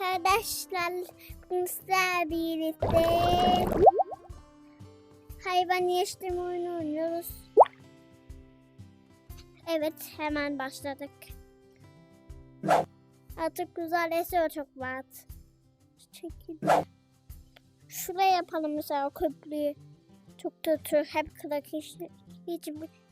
arkadaşlar. Bizler birlikte hayvan yaştırma oyunu oynuyoruz. Evet hemen başladık. Artık güzel esiyor çok rahat. Şekilde. Şuraya yapalım mesela köprüyü. Çok kötü. Hep kırak hiç, hiç,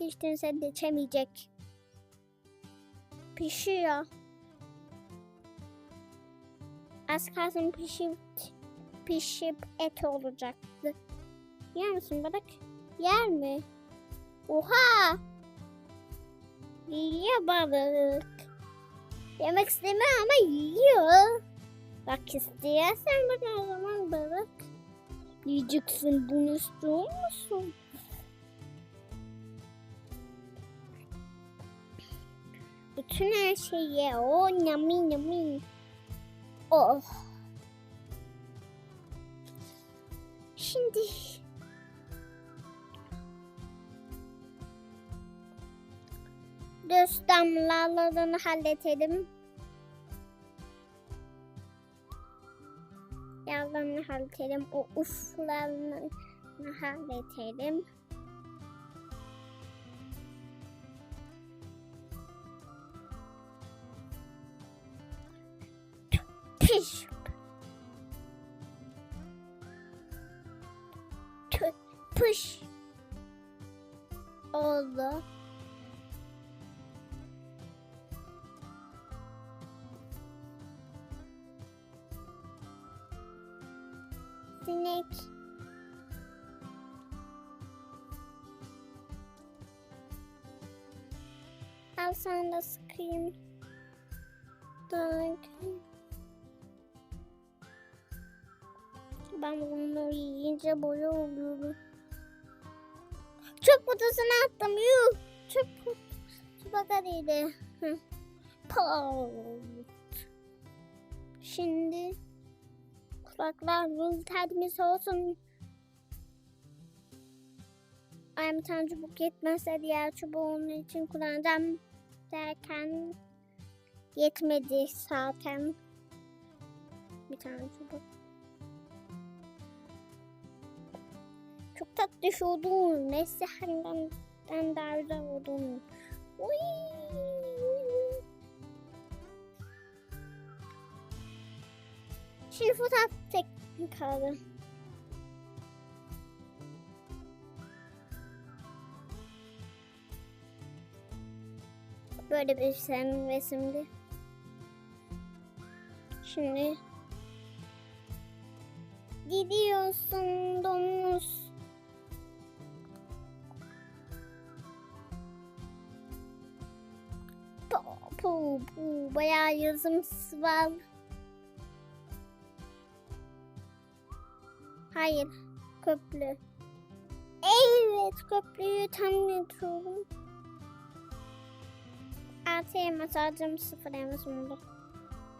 hiç kimse geçemeyecek. Pişiyor. Az kalsın pişip, pişip et olacaktı. Yer misin balık? Yer mi? Oha! Yiyor balık. Yemek istemiyor ama yiyor. Bak istiyorsan bana o zaman balık. Yiyeceksin bunu istiyor musun? Bütün her şeyi. O yummy yummy. Oh. Şimdi düz damlalarını halledelim. Yavrularını halledelim. O uflarını halledelim. Piş. Pış. Oldu. Sinek. Al sana da sıkayım. Dur. Ben bunu yiyince boya oluyorum. Çöp kutusuna attım. Yuh. Çöp kutusu. Pow. Şimdi kulaklar ruh tadımız olsun. Ay bir tane çubuk yetmezse diğer çubuğu onun için kullanacağım derken yetmedi zaten. Bir tane çubuk. Çok tatlış oldun. Neyse hangiden daha güzel. Uy. Şimdi fotoğraf çekmek kaldı. Böyle bir sen resimdi. Şimdi gidiyorsun domuz. Bu, bu bayağı yazım var. Hayır, köprü. Evet, köprüyü tam yapıyorum. Altı elmas alacağım, sıfır elmas oldu.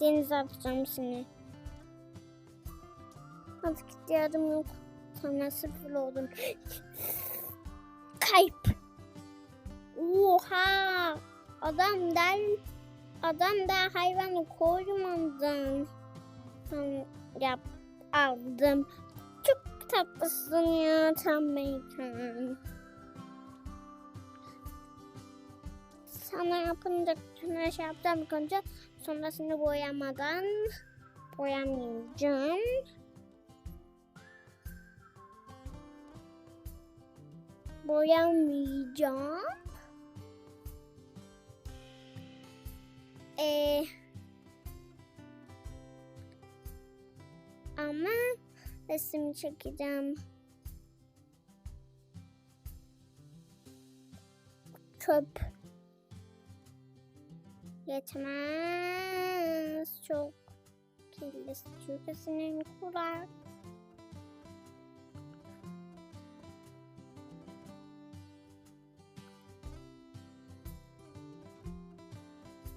Denize atacağım seni. Artık ihtiyacım yok. Sana sıfır oldum. Kayıp. Oha! Adam der, adam da hayvanı koymadan tam yap aldım. Çok tatlısın ya tam Mekan. Sana yapınca her şey yapacağım önce. Sonrasında boyamadan boyamayacağım. Boyamayacağım. Ee, ama resim çekeceğim. Çöp. Yetmez. Çok kirli çünkü sinirim kurar.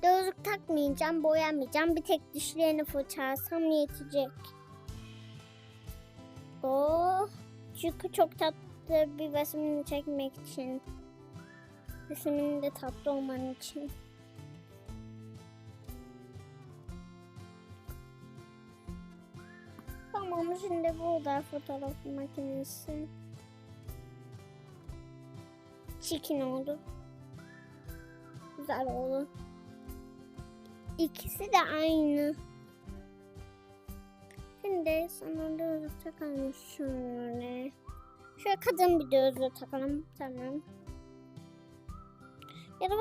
Gözlük takmayacağım, boyamayacağım. Bir tek dişlerini fırçalasam yetecek. Oh, çünkü çok tatlı bir resmini çekmek için. Resminin de tatlı olman için. Tamam şimdi burada fotoğraf makinesi. Çirkin oldu. Güzel oldu. İkisi de aynı. Şimdi sana gözlük takalım şöyle. Şöyle kadın bir gözlük takalım. Tamam. Ya da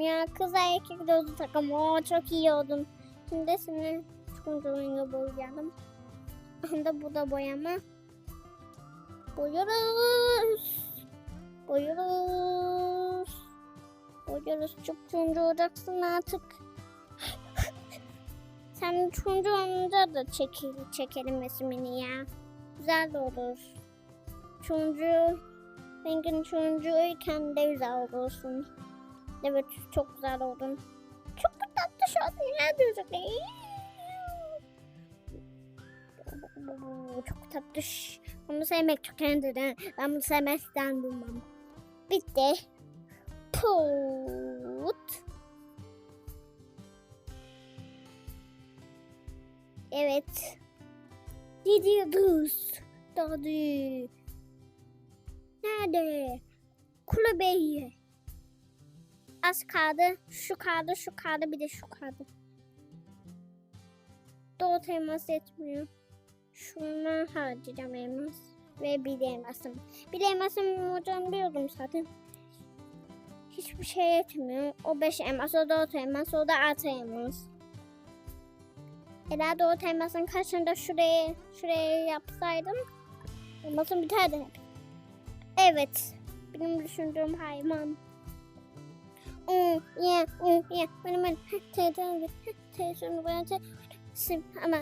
ya. Kız erkek gözlük takalım. Oo çok iyi oldun. Şimdi seni turuncu rengi boyayalım. Anda bu da boyama. Boyuyoruz. Boyuyoruz. Boyuyoruz. Çok turuncu olacaksın artık. Sen turuncu olunca da çekil, çekelim resmini ya. Güzel de olur. Turuncu, rengin turuncuyken de güzel olursun. Evet çok güzel oldun. Çok tatlı şu an diyorsun. Çok tatlı. Bunu sevmek çok kendine. Ben bunu sevmezden durmam. Bitti. Put. Evet. Gidiyoruz. Dadı. Nerede? Kulübeyi. Az kaldı. Şu kaldı, şu kaldı, bir de şu kaldı. Doğu temas etmiyor. Şuna harcayacağım elmas. Ve bir de elmasım. Bir de elmasım hocam biliyordum zaten. Hiçbir şey etmiyor. O 5 elmas, o 4 elmas, o da 6 elmas. Ela doğru elmasın kaçını da şuraya, şuraya yapsaydım. Elmasım biterdi. Evet. Benim düşündüğüm hayvan. Ya, ya. Benim ben teyzem teyzem ben sim ama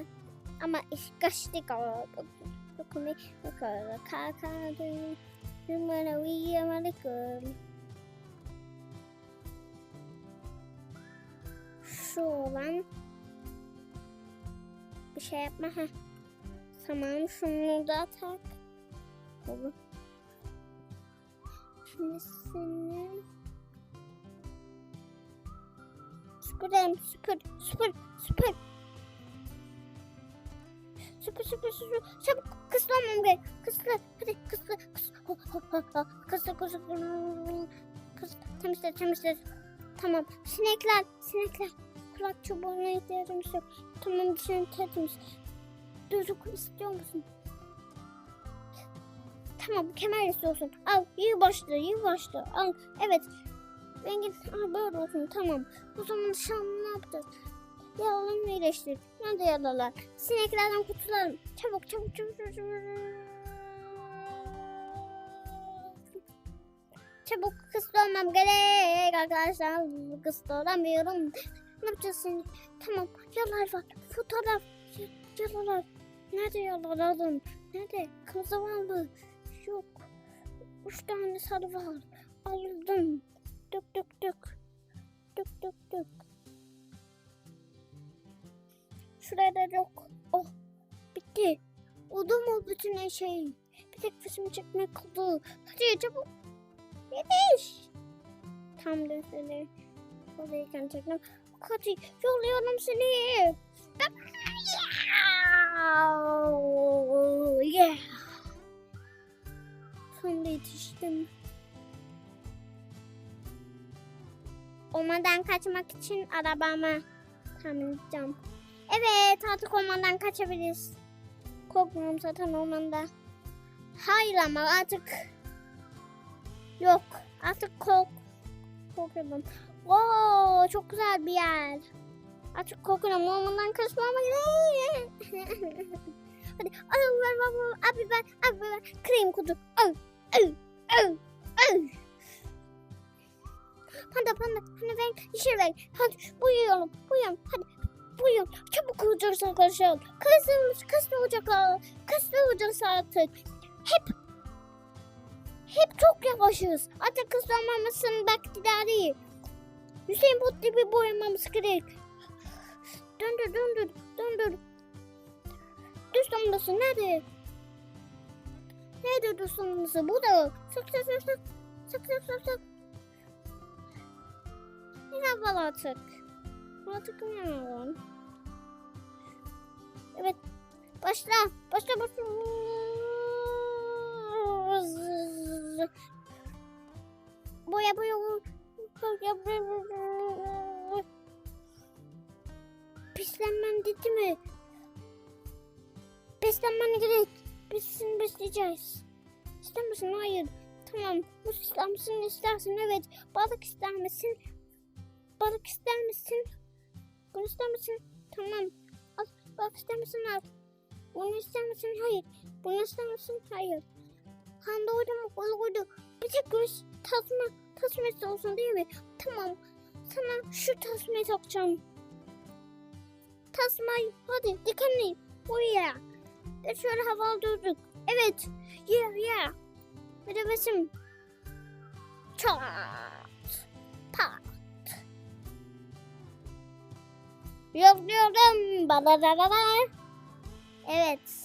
ama iş kaçtı kaldı. Dokumi bakalım kakadı. Numara uyuyamadım. Şu olan şey yapma ha. Tamam şunu da tak. Olur. Şimdi seni süpürelim süpür süpür süpür. Süpür süpür süpür. Çabuk kıslamam gerek. Kısla hadi kısla kısla. Ho. Kısla kısla. Kısla temizle temizle. Tamam sinekler sinekler. Kulak çubuğuna ihtiyacımız yok. Tamam dışarı tertemiz. Çocuk istiyor musun? Tamam kemer istiyorsun. Al iyi başla iyi başla. Al evet. Rengin al böyle olsun tamam. O zaman dışarı ne yapacağız? Yaralarını iyileştir. Nerede yaralar? Sineklerden kurtulalım. Çabuk çabuk çabuk çabuk. çabuk. Olmam gerek arkadaşlar. Kısıtlı olamıyorum. Ne yapacağız? Tamam yalar var. Fotoğraf. Yalar. Nerede yalar alın? Nerede? Kırmızı var mı? Yok. Üç tane sarı var. Aldım. Dök dök dök. Dök dök dök. Şurada yok. Oh. Bitti. Oldu mu bütün her şey? Bir tek resim çekmek kaldı. Hadi çabuk. Yetiş. Tam da seni. Oradayken çektim. Hadi yolluyorum seni. Yeah. Sonunda yetiştim. Ormandan kaçmak için arabama tamamlayacağım. Evet artık ormandan kaçabiliriz. Korkmuyorum zaten ormanda. Hayır ama artık yok. Artık kork korkuyorum. Oo çok güzel bir yer. Artık korkuyorum ormandan kaçmama gerek. Hadi al ver ver ver abi ver abi ver krem kutu. Al al al al. Panda panda panda ver yeşil ver. Hadi buyurun buyurun hadi buyurun çabuk olacağız arkadaşlar. Kızım kız olacak kız olacağız artık. Hep hep çok yavaşız. Artık kızlanmamasının baktileri. Hüseyin Bolt gibi boyamamız gerek. Döndür döndür döndür. Düz damlası nerede? Nerede düz damlası? Bu da. Sık sık sık sık. Sık sık sık sık. Yine bal artık. Artık yapalım? Evet. Başla. Başla başla. Boya boya. boya, boya. Beslenmen dedi mi? Beslenmen gerek. Biz seni besleyeceğiz. İster misin? Hayır. Tamam. Bu ister misin? İstersin. Evet. Balık ister misin? Balık ister misin? Bunu ister misin? Tamam. Al. Balık ister misin? Al. Bunu ister misin? Hayır. Bunu ister misin? Hayır. Han doğru mu? Balık uydu. Bir tek göz tasma, tasması olsun değil mi? Tamam. Sana şu tasmayı takacağım. Tasmayı. Hadi dikenli. Buraya. Ve şöyle havalı durduk. Evet. Yeah yeah. Bir de besim. Çat. Pat. Yokluyorum. Balarara. Evet.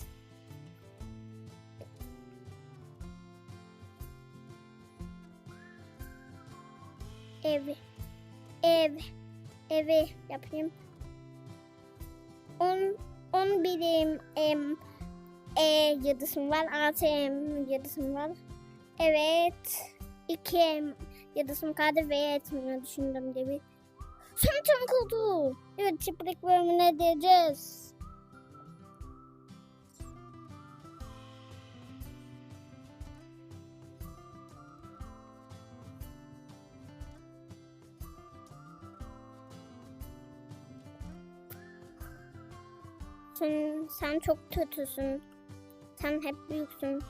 Ev. Ev. Evi yapayım. On, on birim em, e yıldızım var. Artı em yıldızım var. Evet. İki em yıldızım kaldı ve etmini düşündüm gibi. Son çabuk oldu. Evet çıplak bölümüne diyeceğiz. Sen, sen çok kötüsün. Sen hep büyüksün.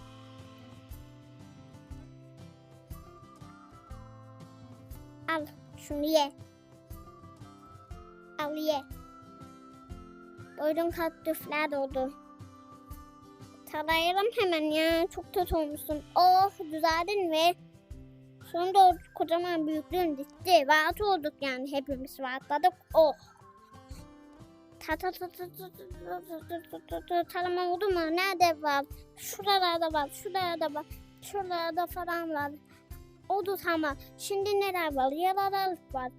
Al şunu ye. Al ye. Doydun kaktüsler doldu. Tarayalım hemen ya. Çok kötü olmuşsun. Oh düzeldin ve sonunda kocaman büyüklüğün gitti. Rahat olduk yani hepimiz rahatladık. Oh. Tarama oldu mu? Nerede var? Şuralarda var, şuralarda var, şuralarda falan var. Oldu tamam. Şimdi neler var? Yaralar var.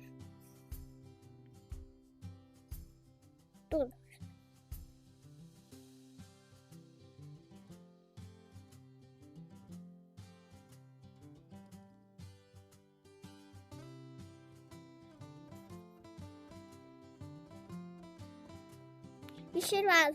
Var.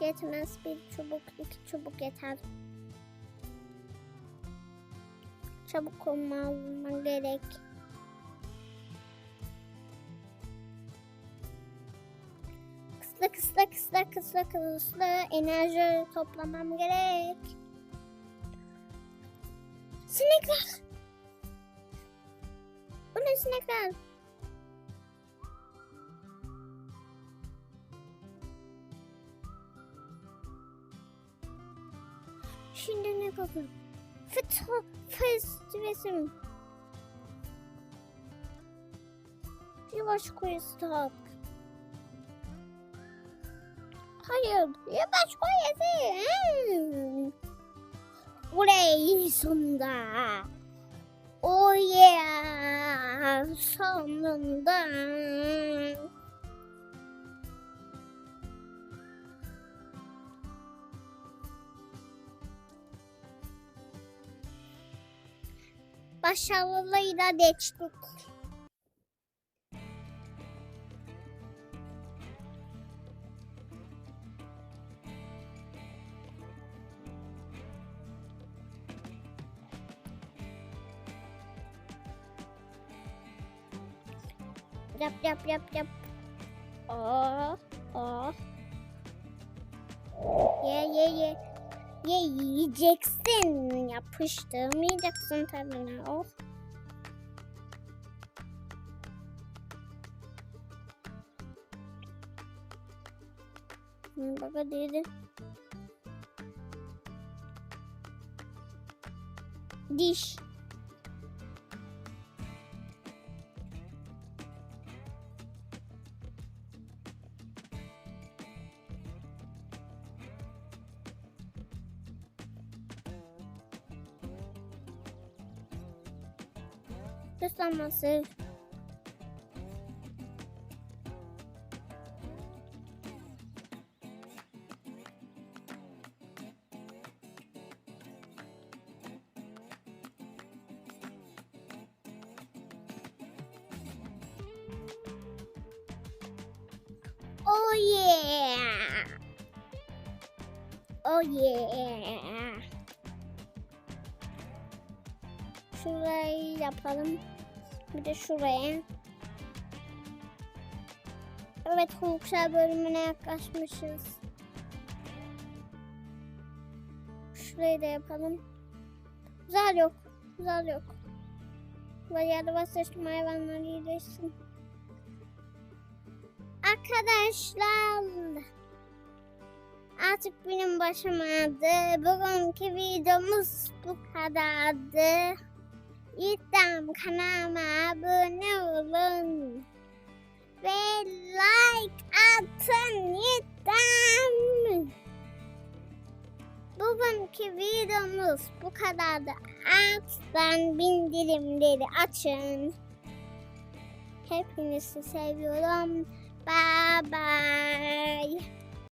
Yetmez bir çubuk, iki çubuk yeter. Çabuk olman gerek. Kısla kısla enerji toplamam gerek. Sinekler. Bu ne sinekler? Şimdi ne bakın? Fıtı festivesim. Yavaş koy stop. Hayır, yavaş koy yazı. Oley sonunda. Oh yeah, sonunda. Başarılıyla geçtik. Yap yap yap yap. Oh, oh. Ye ye ye. Ye yiyeceksin. Yapıştırmayacaksın tabii. Oh. Baba dedi. Diş. Islanması. Oh yeah. Oh yeah. Şurayı yapalım. Bir de şuraya. Evet Hulkşar bölümüne yaklaşmışız. Şurayı da yapalım. Zar yok. Zar yok. Ve yerde basıştım hayvanlar iyileşsin. Arkadaşlar. Artık benim başım ağrıdı. Bugünkü videomuz bu kadardı. Lütfen kanalıma abone olun. Ve like atın lütfen. Bugünkü videomuz bu kadardı. Alttan bildirimleri açın. Hepinizi seviyorum. Bye bye.